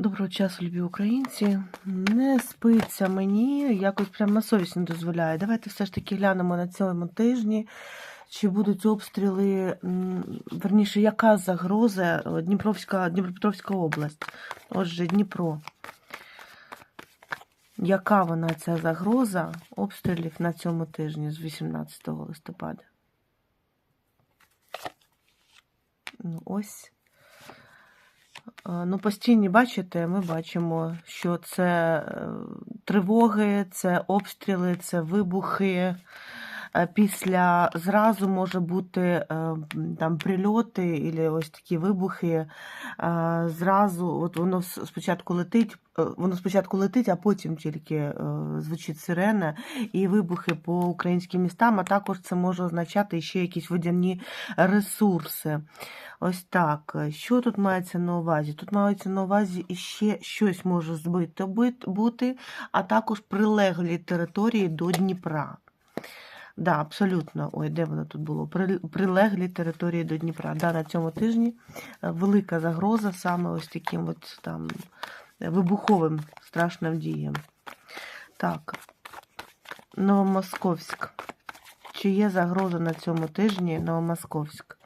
Доброго часу, любі українці. Не спиться мені, якось прям на совість не дозволяє. Давайте все ж таки глянемо на цьому тижні, чи будуть обстріли, верніше, яка загроза Дніпровська, Дніпропетровська область. Отже, Дніпро. Яка вона ця загроза обстрілів на цьому тижні з 18 листопада? Ну, ось. Е, Ну, постійні, бачите, ми бачимо, що це е, тривоги, це обстріли, це вибухи. Е, Після зразу може бути е, там прильоти і ось такі вибухи. Е, Зразу, от воно спочатку летить, воно спочатку летить, а потім тільки звучить сирена і вибухи по українським містам, а також це може означати ще якісь водяні ресурси. Ось так. Що тут мається на увазі? Тут мається на увазі іще щось може збито бути, а також прилеглі території до Дніпра. Да, абсолютно. Ой, де воно тут було? Прилеглі території до Дніпра. Да, на цьому тижні е, велика загроза саме ось таким от там вибуховим страшним діям. Так, Новомосковськ. Чи є загроза на цьому тижні Новомосковськ?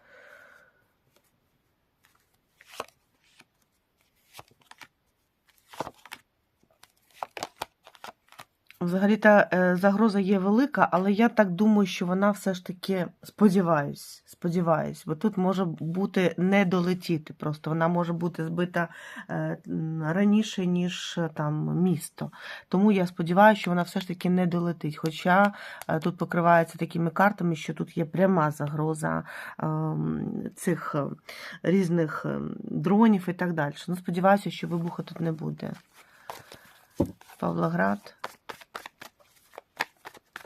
Взагалі та е, загроза є велика, але я так думаю, що вона все ж таки сподіваюсь, сподіваюсь, бо тут може бути не долетіти. Просто вона може бути збита е, раніше, ніж е, там місто. Тому я сподіваюся, що вона все ж таки не долетить. Хоча тут покривається такими картами, що тут є пряма загроза е, цих різних е, дронів і так далі. Ну, сподіваюся, що вибуху тут не буде. Павлоград.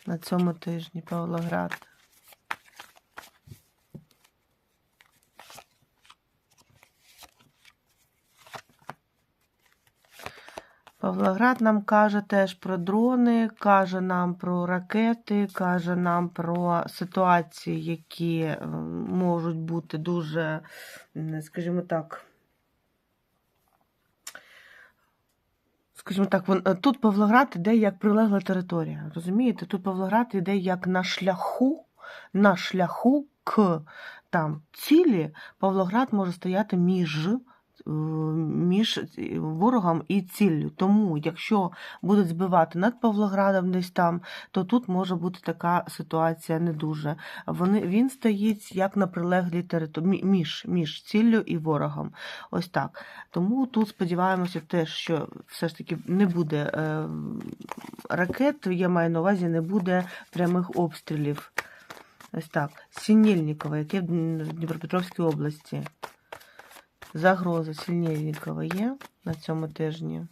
На цьому тижні Павлоград. Павлоград нам каже теж про дрони, каже нам про ракети, каже нам про ситуації, які можуть бути дуже, скажімо так, скажімо так, вон- е, тут Павлоград іде як прилегла територія. Розумієте? Тут Павлоград іде як на шляху, на шляху к там цілі. Павлоград може стояти між. Е, Між ворогом і ціллю. Тому, якщо будуть збивати над Павлоградом десь там, то тут може бути така ситуація не дуже. Вони, він стоїть як на прилеглій території між, між ціллю і ворогом. Ось так. Тому тут сподіваємося теж, що все ж таки не буде е, ракет, я маю на увазі, не буде прямих обстрілів. Ось так. Сінєльнікове, яке в Дніпропетровській області. Загроза Сінєльнікова є на цьому тижні.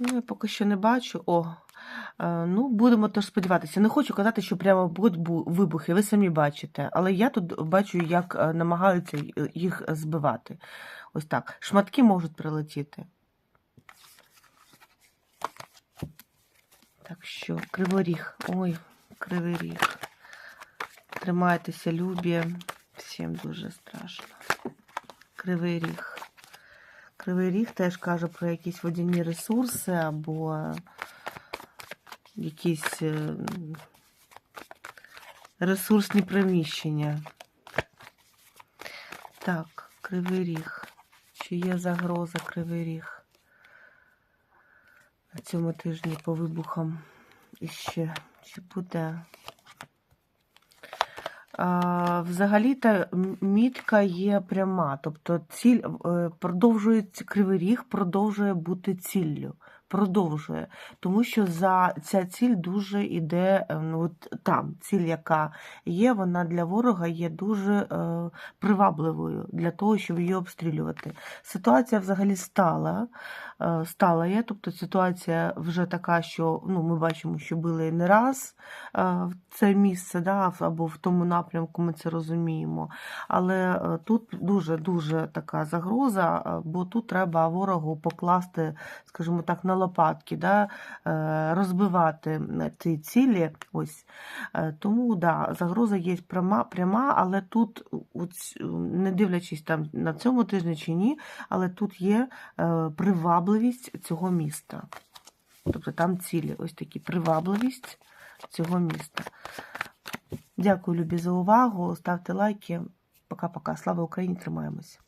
Ну, я поки що не бачу. О, е, ну, будемо теж сподіватися. Не хочу казати, що прямо будуть вибухи, ви самі бачите. Але я тут бачу, як е, намагаються е, їх збивати. Ось так. Шматки можуть прилетіти. Так що, криворіг. Ой, кривий ріг. Тримайтеся, любі. Всім дуже страшно. Кривий ріг. Кривий ріг теж каже про якісь водяні ресурси або якісь е, ресурсні приміщення. Так, кривий ріг. Чи є загроза кривий ріг? Цьому тижні по вибухам іще чи буде? Взагалі-то мітка є пряма, тобто ціль е, продовжує кривий ріг, продовжує бути ціллю. Продовжує, тому що за ця ціль дуже іде ну, от там. Ціль, яка є, вона для ворога є дуже е, привабливою для того, щоб її обстрілювати. Ситуація взагалі стала, е, стала є, тобто ситуація вже така, що ну, ми бачимо, що били не раз е, в це місце, да, або в тому напрямку ми це розуміємо. Але е, тут дуже-дуже така загроза, е, бо тут треба ворогу покласти, скажімо так, на лопатки, да, е, розбивати ці цілі. Ось. Е, Тому да, загроза є пряма, пряма але тут, ось, не дивлячись там на цьому тижні чи ні, але тут є е, привабливість цього міста. Тобто там цілі, ось такі привабливість цього міста. Дякую, любі, за увагу. Ставте лайки. Пока-пока. Слава Україні! Тримаємось.